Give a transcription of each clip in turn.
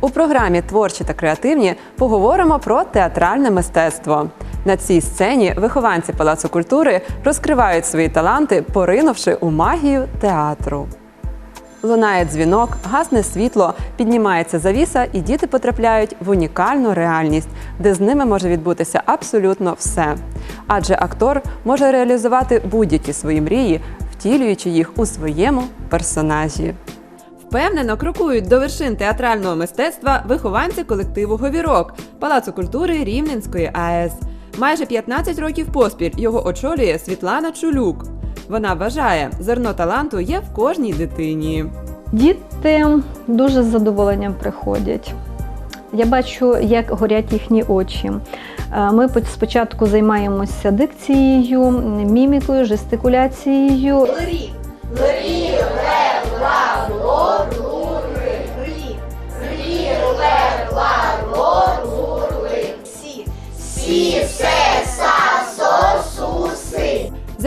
У програмі Творчі та креативні поговоримо про театральне мистецтво. На цій сцені вихованці Палацу культури розкривають свої таланти, поринувши у магію театру. Лунає дзвінок, гасне світло, піднімається завіса, і діти потрапляють в унікальну реальність, де з ними може відбутися абсолютно все. Адже актор може реалізувати будь-які свої мрії, втілюючи їх у своєму персонажі. Впевнено крокують до вершин театрального мистецтва вихованці колективу Говірок Палацу культури Рівненської АЕС. Майже 15 років поспіль його очолює Світлана Чулюк. Вона вважає, зерно таланту є в кожній дитині. Діти дуже з задоволенням приходять. Я бачу, як горять їхні очі. Е, Ми по- спочатку займаємося дикцією, мімікою, жестикуляцією.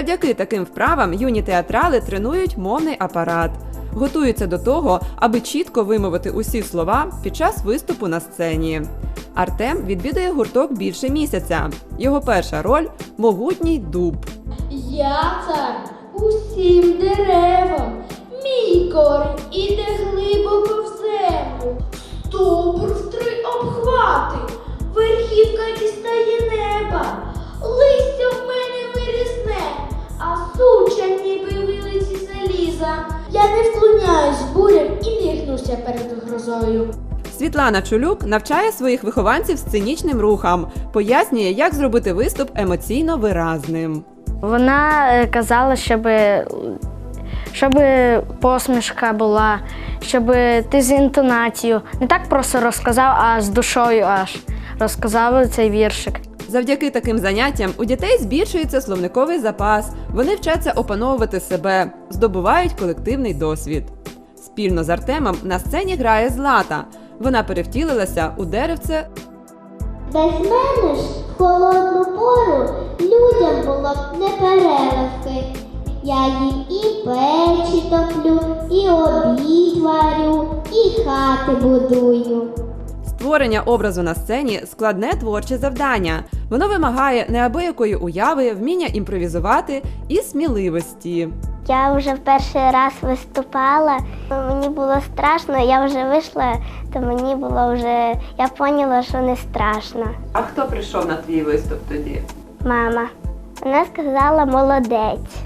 Завдяки таким вправам юні театрали тренують мовний апарат, готуються до того, аби чітко вимовити усі слова під час виступу на сцені. Артем відвідує гурток більше місяця. Його перша роль могутній дуб. Я цар усім деревам, мій корінь іде глибоко Світлана Чулюк навчає своїх вихованців сценічним рухам, пояснює, як зробити виступ емоційно виразним. Вона е, казала, щоб, щоб посмішка була, щоб ти з інтонацією не так просто розказав, а з душою аж розказав цей віршик. Завдяки таким заняттям у дітей збільшується словниковий запас, вони вчаться опановувати себе, здобувають колективний досвід. Спільно з Артемом на сцені грає Злата. Вона перевтілилася у деревце Без мене ж в холодну пору людям було б не переливки. Я їм і печі топлю, і обід варю, і хати будую. Створення образу на сцені складне творче завдання. Воно вимагає неабиякої уяви, вміння імпровізувати і сміливості. Я вже в перший раз виступала. Мені було страшно, я вже вийшла, то мені було вже. Я поняла, що не страшно. А хто прийшов на твій виступ тоді? Мама. Вона сказала молодець.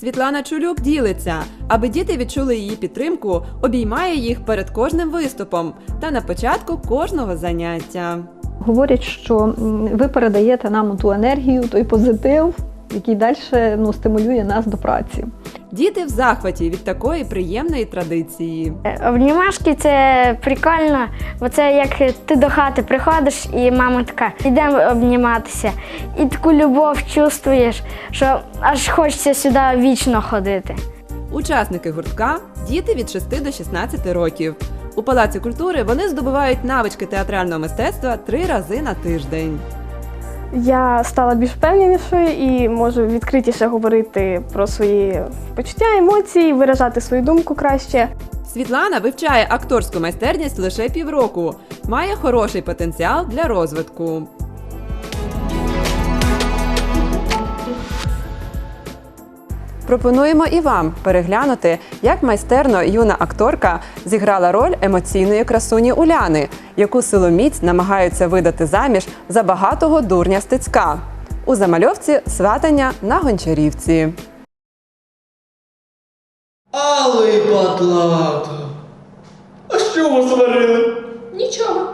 Світлана Чулюк ділиться, аби діти відчули її підтримку, обіймає їх перед кожним виступом та на початку кожного заняття. Говорять, що ви передаєте нам ту енергію, той позитив, який далі ну, стимулює нас до праці. Діти в захваті від такої приємної традиції. Е, Обнімашки це прикольно, бо це як ти до хати приходиш, і мама така, йдемо обніматися. І таку любов чувствуєш, що аж хочеться сюди вічно ходити. Учасники гуртка діти від 6 до 16 років. У Палаці культури вони здобувають навички театрального мистецтва три рази на тиждень. Я стала більш впевненішою і можу відкритіше говорити про свої почуття, емоції, виражати свою думку краще. Світлана вивчає акторську майстерність лише півроку, має хороший потенціал для розвитку. Пропонуємо і вам переглянути, як майстерно юна акторка зіграла роль емоційної красуні Уляни, яку силоміць намагаються видати заміж за багатого дурня Стецька у замальовці сватання на гончарівці. Але батлата. А що вас варили? Нічого.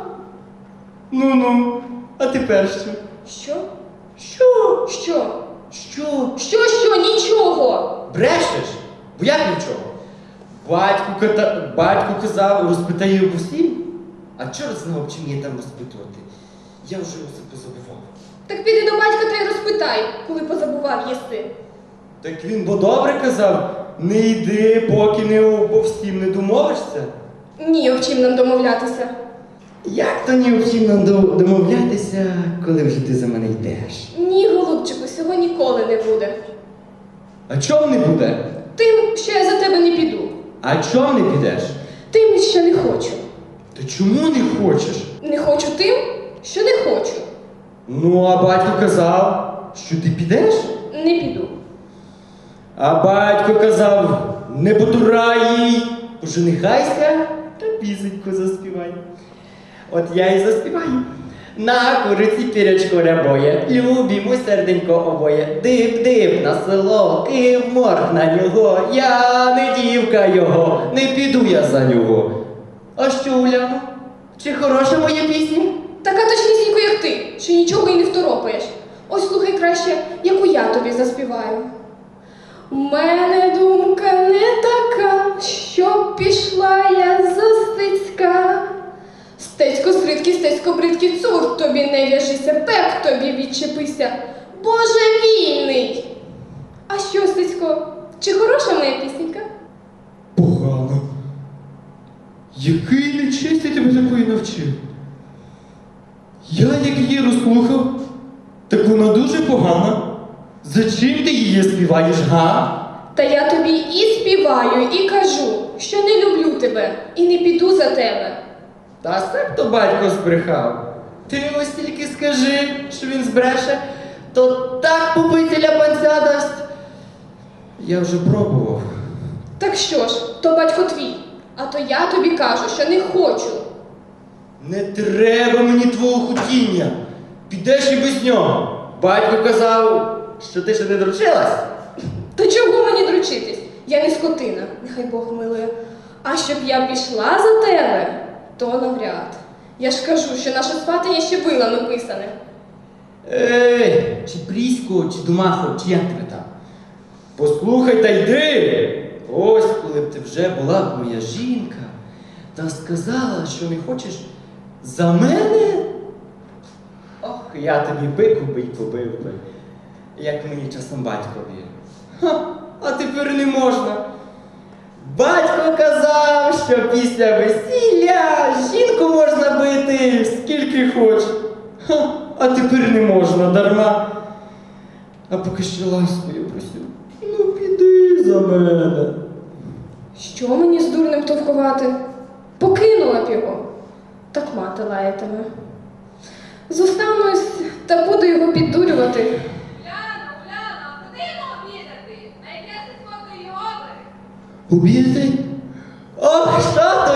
Ну-ну, а тепер що? Що? Що? Що? Що? Що, що, нічого? Брешеш? Бо як нічого? Батько, ката... Батько казав, розпитай його постіль. А чорт знав, чим є там розпитувати. Я вже усе позабував. Так піди до батька та й розпитай, коли позабував їсти. Так він бо добре казав, не йди, поки не обо всім не домовишся. Ні, об чим нам домовлятися. Як то ні в чим нам до- домовлятися, коли вже ти за мене йдеш? Ні, цього ніколи не буде. А чом не буде? Тим, що я за тебе не піду. А чом не підеш? Тим, що не хочу. Та чому не хочеш? Не хочу тим, що не хочу. Ну, а батько казав, що ти підеш? Не піду. А батько казав, не потурай їй, поженихайся та пісеньку заспівай. От я і заспіваю. На куриці пірячко рябоє, любімо серденько обоє, дип-дип на село, кив морг на нього, я не дівка його, не піду я за нього. А що, Уляно? Чи хороша моя пісня? Така точнісінько, як ти, що нічого і не второпаєш. Ось слухай краще, яку я тобі заспіваю. У мене думка не така, щоб пішла я за стецька. Стецько сридки, стецько бридки, цур тобі не в'яжися, пек тобі відчепися. Боже вільний! А що, Стецько, чи хороша моя пісенька? Погано. Який нечисть я тебе такої навчив? Я як її розслухав, так вона дуже погана. Зачим ти її співаєш, га? Та я тобі і співаю, і кажу, що не люблю тебе і не піду за тебе. Та сам то батько збрехав. Ти ось тільки скажи, що він збреше, то так побителя панця дасть. Я вже пробував. Так що ж, то батько твій, а то я тобі кажу, що не хочу. Не треба мені твого хотіння. Підеш і без нього. Батько казав, що ти ще не дручилась. Та чого мені дручитись? Я не скотина, нехай Бог милує. А щоб я пішла за тебе, то навряд. Я ж кажу, що наше сватання ще вилами писане. Ей, чи Прісько, чи Домахо, чи як тебе там? Послухай та йди. Ось коли б ти вже була б моя жінка та сказала, що не хочеш за мене. Ох, я тобі бику би й побив би, як мені часом батькові. Ха, а тепер не можна. Батько казав, що після весілля жінку можна бити скільки хоч. Ха, а тепер не можна дарма. А поки що ласкою просю. Ну піди за мене. Що мені з дурним товкувати? Покинула б його. Так мати лаятиме. Зостанусь та буду його піддурювати. Уляно, Уляно, куди йому обідати? На яке ти спокою обри? Обідати? Ох,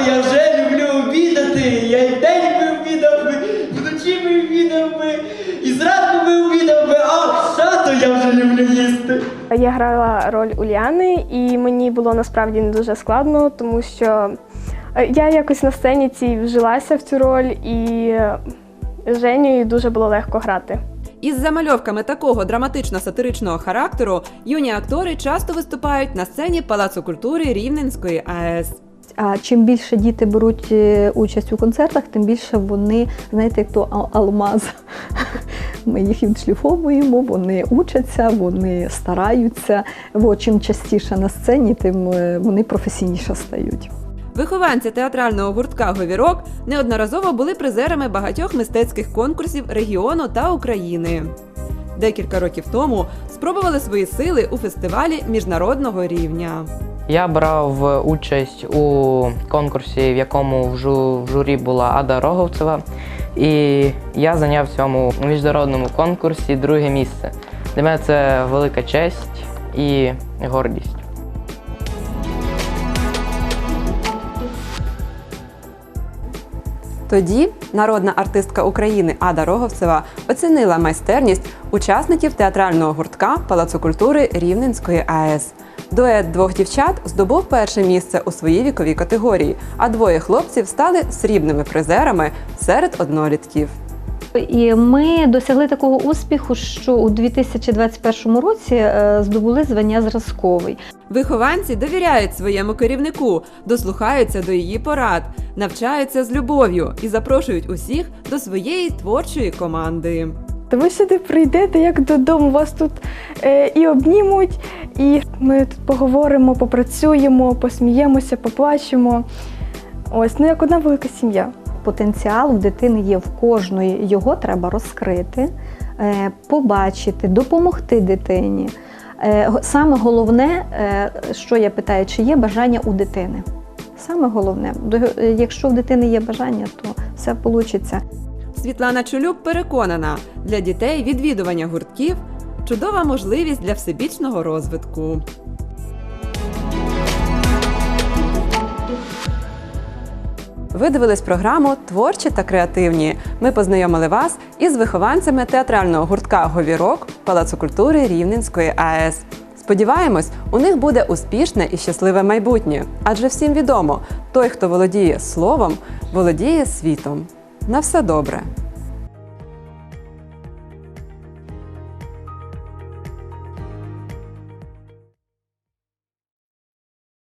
я вже люблю обідати. Я й вдень би обідав би, вночі би обідав би, і зранку би обідав би. Ох, що то я вже люблю їсти. Я грала роль Уляни, і мені було насправді не дуже складно, тому що е, я якось на сцені цій вжилася в цю роль, і е, Женю дуже було легко грати. Із замальовками такого драматично-сатиричного характеру юні актори часто виступають на сцені Палацу культури Рівненської АЕС. А чим більше діти беруть е, участь у концертах, тим більше вони, знаєте, як то алмаз. Ми їх відшліфовуємо, вони учаться, вони стараються. От, чим частіше на сцені, тим е, вони професійніше стають. Вихованці театрального гуртка Говірок неодноразово були призерами багатьох мистецьких конкурсів регіону та України. Декілька років тому спробували свої сили у фестивалі міжнародного рівня. Я брав участь у конкурсі, в якому в, журі була Ада Роговцева, і я зайняв в цьому міжнародному конкурсі друге місце. Для мене це велика честь і гордість. Тоді народна артистка України Ада Роговцева оцінила майстерність учасників театрального гуртка Палацу культури Рівненської АЕС. Дует двох дівчат здобув перше місце у своїй віковій категорії, а двоє хлопців стали срібними призерами серед однолітків. І ми досягли такого успіху, що у 2021 році е, здобули звання зразковий. Вихованці довіряють своєму керівнику, дослухаються до її порад, навчаються з любов'ю і запрошують усіх до своєї творчої команди. То ви сюди прийдете як додому, вас тут е, і обнімуть, і ми тут поговоримо, попрацюємо, посміємося, поплачемо. Ось, ну як одна велика сім'я. Потенціал в дитини є в кожної, його треба розкрити, е, побачити, допомогти дитині. Е, Саме головне, е, що я питаю, чи є бажання у дитини Саме головне, якщо в дитини є бажання, то все вийде. Світлана Чулюк переконана, для дітей відвідування гуртків чудова можливість для всебічного розвитку. Ви дивились програму Творчі та креативні. Ми познайомили вас із вихованцями театрального гуртка Говірок Палацу культури Рівненської АЕС. Сподіваємось, у них буде успішне і щасливе майбутнє, адже всім відомо, той, хто володіє словом, володіє світом. На все добре.